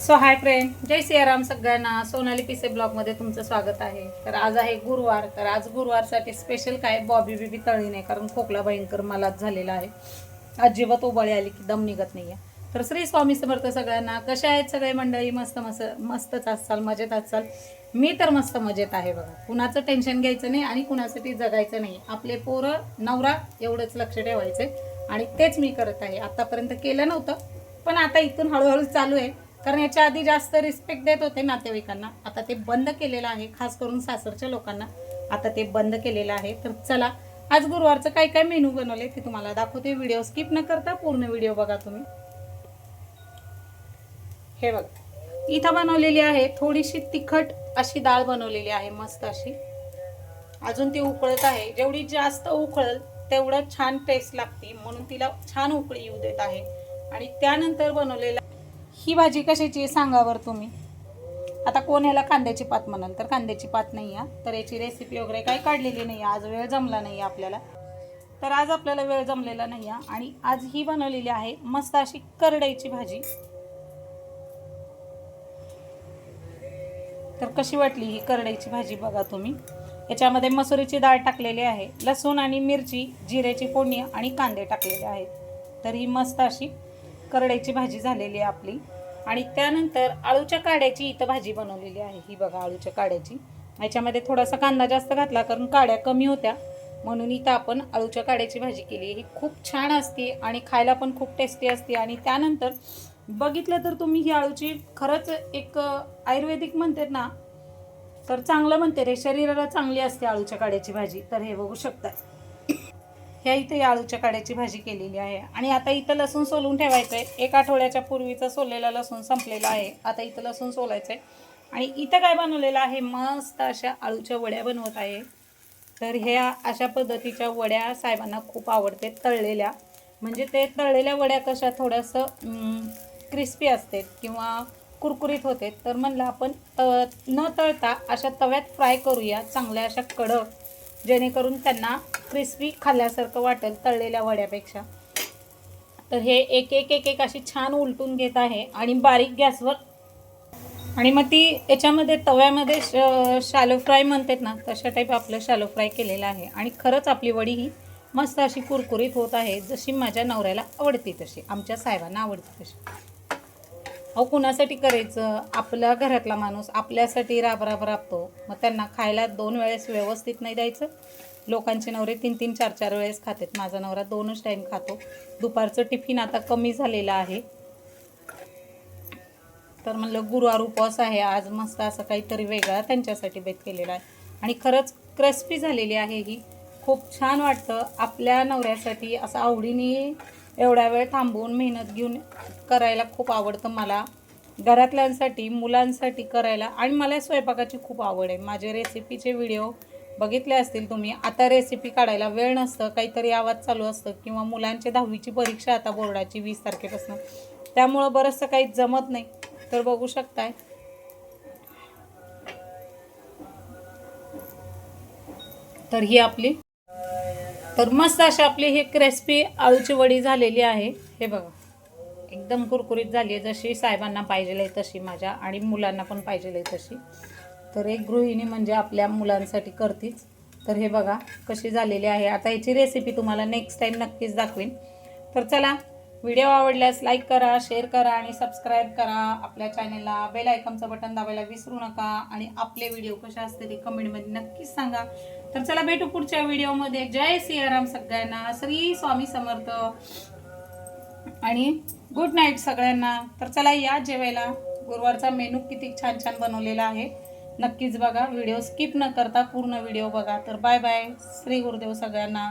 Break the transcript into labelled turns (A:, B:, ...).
A: So hi friend Jai Siyaram सगळ्यांना. सोनाली पिसे ब्लॉगमध्ये तुमचं स्वागत आहे. तर आज आहे गुरुवार. तर आज गुरुवारसाठी स्पेशल काय? बॉबी बिबी तळी नाही कारण खोकला भयंकर मलाच झालेला आहे. अजिबात उबळी आली की दम निघत नाही आहे तर श्री स्वामी समर्थ सगळ्यांना कशा आहेत सगळे मंडळी? मस्त मस्त मस्तच असाल मजेत असाल मी तर मस्त मजेत आहे बघा. कुणाचं टेन्शन घ्यायचं नाही आणि कुणासाठी जगायचं नाही. आपले पोरं नवरा एवढंच लक्ष ठेवायचं आणि तेच मी करत आहे. आतापर्यंत केलं नव्हतं. पण आता इथून हळूहळू चालू आहे. कारण याच्या आधी जास्त रिस्पेक्ट देत होते नातेवाईकांना. आता ते बंद केलेलं आहे खास करून सासरच्या लोकांना. आता ते बंद केलेलं आहे. तर चला आज गुरुवारचं काय काय मेनू बनवले ते तुम्हाला दाखवते. व्हिडिओ स्किप न करता पूर्ण व्हिडिओ बघा तुम्ही. हे बघा. इथं बनवलेली आहे थोडीशी तिखट अशी डाळ बनवलेली आहे मस्त अशी. अजून ती उकळत आहे. जेवढी जास्त उकळल तेवढं छान टेस्ट लागते. म्हणून तिला छान उकळी येऊ देत आहे. आणि त्यानंतर बनवलेला ही भाजी कशाची आहे सांगा बरं तुम्ही. आता कोणाला कांद्याची पात म्हणाल तर कांद्याची पात नाही आहे. तर याची रेसिपी वगैरे काही काढलेली नाही आज वेळ जमला नाही आपल्याला. तर आज आपल्याला वेळ जमलेला नाही आहे. आणि आज ही बनवलेली आहे मस्त अशी करडईची भाजी. तर कशी वाटली ही करडईची भाजी बघा तुम्ही. याच्यामध्ये मसुरीची डाळ टाकलेली आहे लसूण आणि मिरची जिऱ्याची फोडणी आणि कांदे टाकलेले आहेत. तर ही मस्त अशी करड्याची भाजी झालेली आहे आपली. आणि त्यानंतर आळूच्या काड्याची इथं भाजी बनवलेली आहे. ही बघा आळूच्या काड्याची. याच्यामध्ये थोडासा कांदा जास्त घातला कारण काड्या कमी होत्या. म्हणून इथं आपण आळूच्या काड्याची भाजी केली ही खूप छान असते आणि खायला पण खूप टेस्टी असते. आणि त्यानंतर बघितलं तर तुम्ही ही आळूची खरंच एक आयुर्वेदिक म्हणतात ना तर चांगलं म्हणते रे. शरीराला चांगली असते आळूच्या काड्याची भाजी. तर हे बघू शकता ह्या इथे आळूच्या काड्याची भाजी केलेली आहे. आणि आता इथं लसूण सोलून ठेवायचं आहे एक आठवड्याच्या पूर्वीचा सोललेला लसूण संपलेला आहे. आता इथं लसूण सोलायचं आहे आणि इथं काय बनवलेलं आहे? मस्त अशा आळूच्या वड्या बनवत आहे. तर ह्या अशा पद्धतीच्या वड्या साहेबांना खूप आवडते. तळलेल्या. म्हणजे ते तळलेल्या वड्या कशा थोडंसं क्रिस्पी असते किंवा कुरकुरीत होते. तर म्हणलं आपण न तळता अशा तव्यात फ्राय करूया. चांगल्या अशा कडक जेणेकरून त्यांना क्रिस्पी खाल्ल्यासारखं वाटेल तळलेल्या वड्यापेक्षा. तर हे एक एक एक एक अशी छान उलटून घेत आहे आणि बारीक गॅसवर. आणि मग ती याच्यामध्ये तव्यामध्ये श शालो फ्राय म्हणतात ना तशा टाईप आपलं शालो फ्राय केलेलं आहे. आणि खरंच आपली वडी ही मस्त अशी कुरकुरीत होत आहे जशी माझ्या नवऱ्याला आवडते तशी आमच्या साहेबांना आवडते तशी. अहो कुणासाठी करायचं? आपल्या घरातला माणूस आपल्यासाठी राब राब राबतो. मग त्यांना खायला दोन वेळेस व्यवस्थित नाही द्यायचं? लोकांचे नवरे तीन तीन चार चार वेळेस खातात. माझा नवरा दोनच टाईम खातो. दुपारचं टिफिन आता कमी झालेलं आहे. तर म्हणलं गुरुवार उपवास आहे. आज मस्त असं काहीतरी वेगळा त्यांच्यासाठी बेत केलेला आहे. आणि खरंच क्रिस्पी झालेली आहे ही. खूप छान वाटतं. आपल्या नवऱ्यासाठी असं आवडीने एवढा वेळ थांबवून मेहनत घेऊन करायला खूप आवडतं मला. घरातल्यांसाठी मुलांसाठी करायला आणि मला स्वयंपाकाची खूप आवड आहे. माझे रेसिपीचे व्हिडिओ बघितले असतील तुम्ही. आता रेसिपी काढायला वेळ नसतं. काहीतरी आवाज चालू असतं किंवा मुलांची दहावीची परीक्षा आता बोर्डाची वीस तारखेपासून. त्यामुळं बरंचसं काही जमत नाही. तर बघू शकताय. तर ही आपली तर मस्त अशी आपली ही क्रिस्पी आळूची वडी झालेली आहे. हे बघा. एकदम कुरकुरीत झाली आहे. जशी साहेबांना पाहिजे आहे तशी माझ्या आणि मुलांना पण पाहिजे आहे तशी. तर एक गृहिणी म्हणजे आपल्या मुलांसाठी करतीच. तर हे बघा कशी झालेली आहे. आता याची रेसिपी तुम्हाला नेक्स्ट टाईम नक्कीच दाखवीन. तर चला व्हिडिओ आवडल्यास लाईक करा शेअर करा आणि सबस्क्राईब करा. आपल्या चॅनेलला बेल आयकॉनचं बटन दाबायला विसरू नका. आणि आपले व्हिडिओ कसे असते ते कमेंटमध्ये नक्कीच सांगा. तर चला भेटू पुढच्या व्हिडिओमध्ये. जय सियाराम सगळ्यांना. श्री स्वामी समर्थ. आणि गुड नाईट सगळ्यांना. तर चला या जेवायला. गुरुवारचा मेनू किती छान छान बनवलेला आहे. नक्कीच बघा. व्हिडिओ स्किप न करता पूर्ण व्हिडिओ बघा. तर बाय बाय श्री गुरुदेव सगळ्यांना.